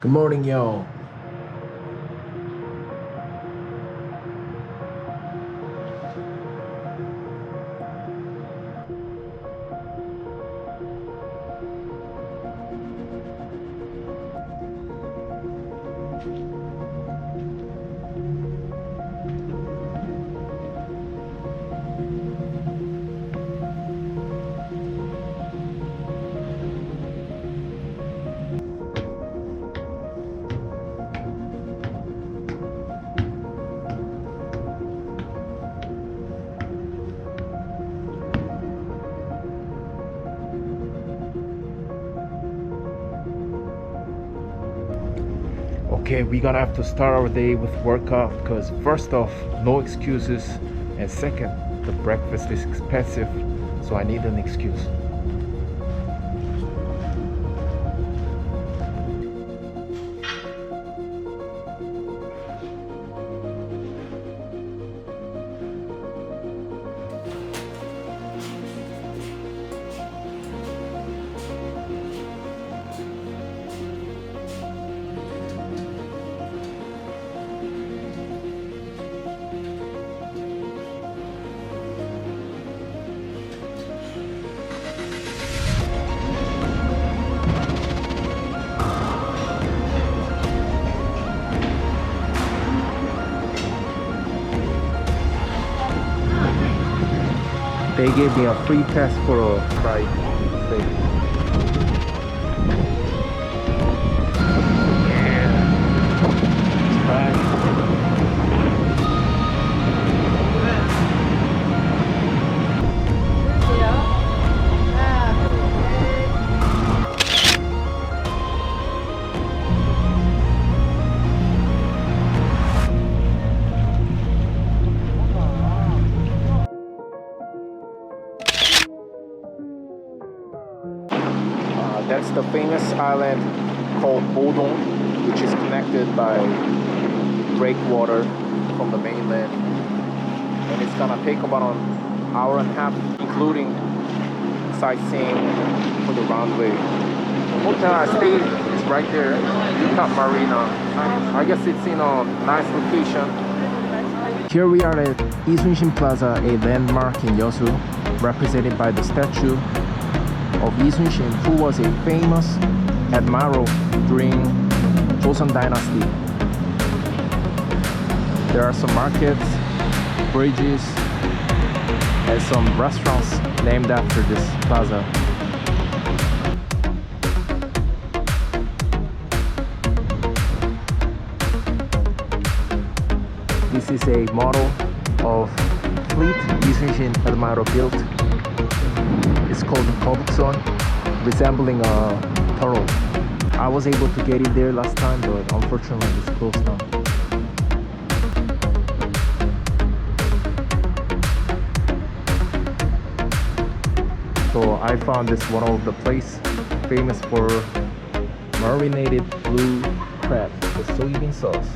Good morning, yo. Okay, we're gonna have to start our day with workout because first off, no excuses, and second, the breakfast is expensive, so I need an excuse. They gave me a free pass for the famous island called Bodong, which is connected by breakwater from the mainland. And it's gonna take about an hour and a half, including sightseeing for the runway. The hotel I stayed is right there, Utah Marina. I, guess it's in a nice location. Here we are at Isunshin Plaza, a landmark in Yosu, represented by the statue of Yi Sun-shin, who was a famous admiral during Joseon Dynasty. There are some markets, bridges, and some restaurants named after this plaza. This is a model of fleet Yi Sun-shin admiral built it's called Kobukson, resembling a turtle. I was able to get in there last time, but unfortunately it's closed now. So I found this one of the place famous for marinated blue crab with soybean sauce.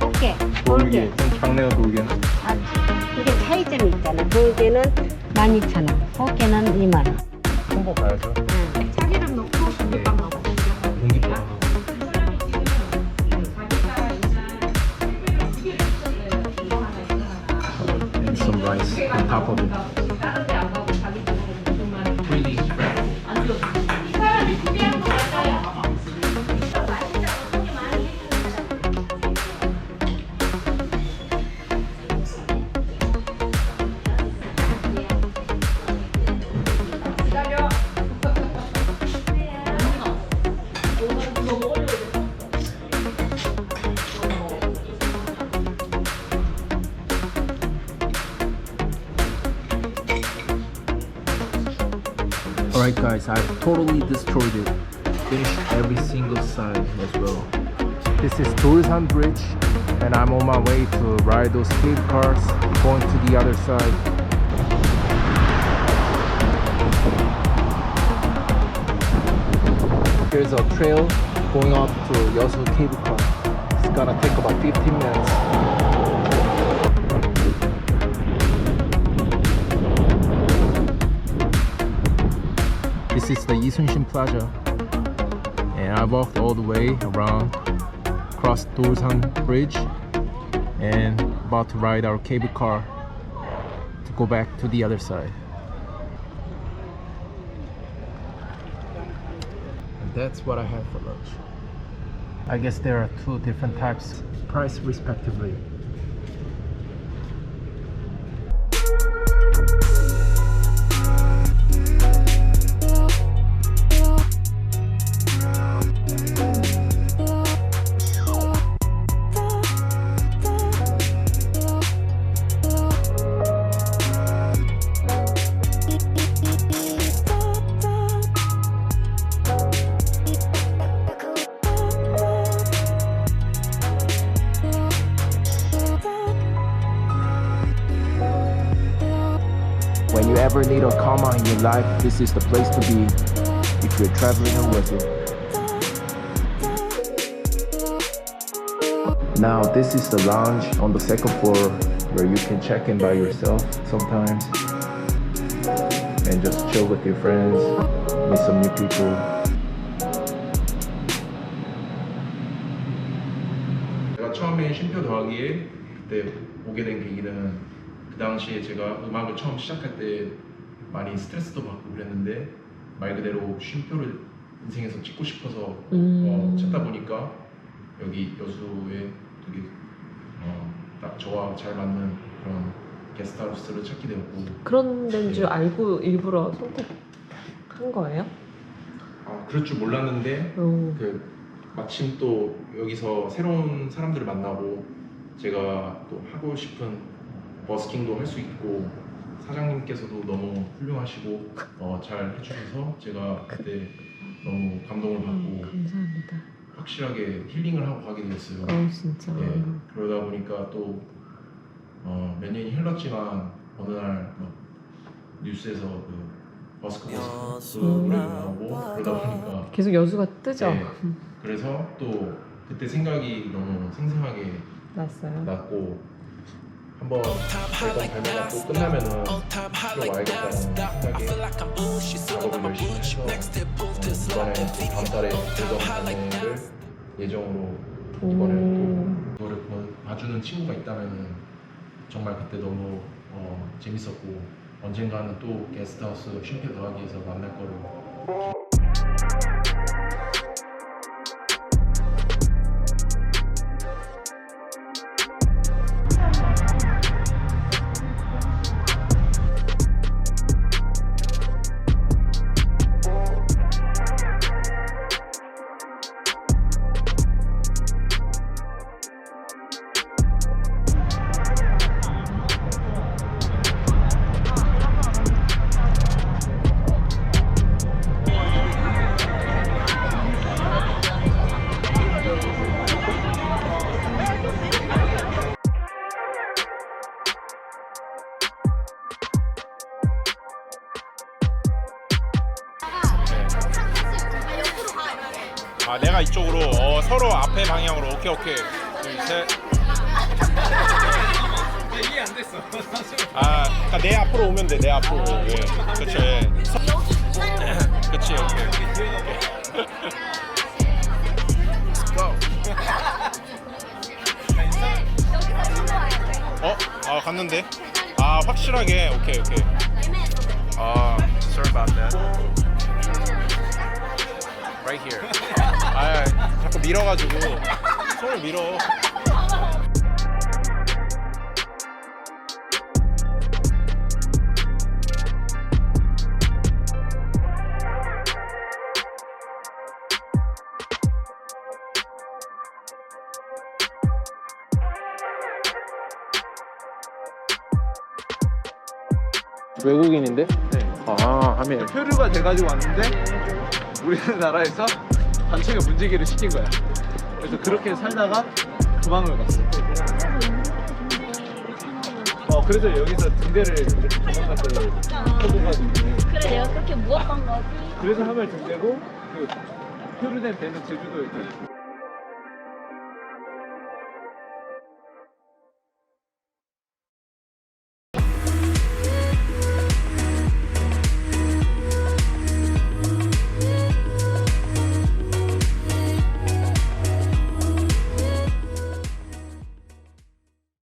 꽃게, 돌게. 장내어 돌게는 아, 이게 차이점이 있잖아. 돌게는 12,000원, 꽃게는 2만원. 홍보 가야죠. 참기름 넣고 공깃밥 넣고. 공깃밥. and some rice on top of it. Alright guys, I've totally destroyed it. Finished every single side as well. This is Dorisan Bridge and I'm on my way to ride those cave cars going to the other side. Here's a trail going up to Yosu Cable Car. It's gonna take about 15 minutes. This is the Isunshin Plaza, and I walked all the way around, crossed Dosan Bridge, and about to ride our cable car to go back to the other side. And that's what I had for lunch. I guess there are two different types, price respectively. ever need a comma in your life, this is the place to be if you're traveling with it. Now, this is the lounge on the second floor where you can check in by yourself sometimes and just chill with your friends, meet some new people. 제가 처음에 쉼표 더하기에 그때 오게 된 계기는 그 당시에 제가 음악을 처음 시작할 때 많이 스트레스도 받고 그랬는데 말 그대로 쉼표를 인생에서 찍고 싶어서 어, 찾다 보니까 여기 여수에 되게 어, 딱 저와 잘 맞는 그런 게스트하우스를 찾게 되었고 그런 데인 줄 알고 일부러 선택한 거예요? 아, 그럴 줄 몰랐는데 어. 그 마침 또 여기서 새로운 사람들을 만나고 제가 또 하고 싶은 버스킹도 할 수 있고 사장님께서도 너무 훌륭하시고 어, 잘 해주셔서 제가 그때 너무 감동을 받고 음, 감사합니다. 확실하게 힐링을 하고 가게 되었어요. 어 진짜. 예, 그러다 보니까 또 어, 몇 년이 흘렀지만 어느 날 뭐, 뉴스에서 그 버스커 버스커. 노래가 나오고 그러다 보니까 계속 여수가 뜨죠. 네. 그래서 또 그때 생각이 너무 생생하게 났어요. 났고 한번 앨범 발매가 또 끝나면은 치러 와야겠다는 생각에 작업을 열심히 해서 어, 이번에 또 다음 달에 앨범 발매를 예정으로 이번에 음. 또 이거를 보- 봐주는 친구가 있다면은 정말 그때 너무 어, 재밌었고 언젠가는 또 게스트하우스 쉼표 더하기에서 만날 거로 어, 서로 앞에 방향으로. 오케이 오케이. 둘셋. 이해 안 됐어 아 그러니까 내 앞으로 오면 돼 내 앞으로. 예. 그쵸 예 서- 그치 오케이. 오케이. 어? 아 갔는데? 아 확실하게. 오케이 오케이. 아 sorry about that. Right here. 아, 자꾸 밀어가지고 손을 밀어. 외국인인데? 아, 하면 표류가 돼가지고 왔는데 우리나라에서 단체가 문지기를 시킨 거야. 그래서 그렇게 살다가 도망을 갔어. 어 그래서 여기서 등대를 이렇게 도망갔더니 쳐줘가지고 그래 내가 그렇게 무었던 거지. 그래서 하멜 등대고 그 표류된 배는 제주도에 있다.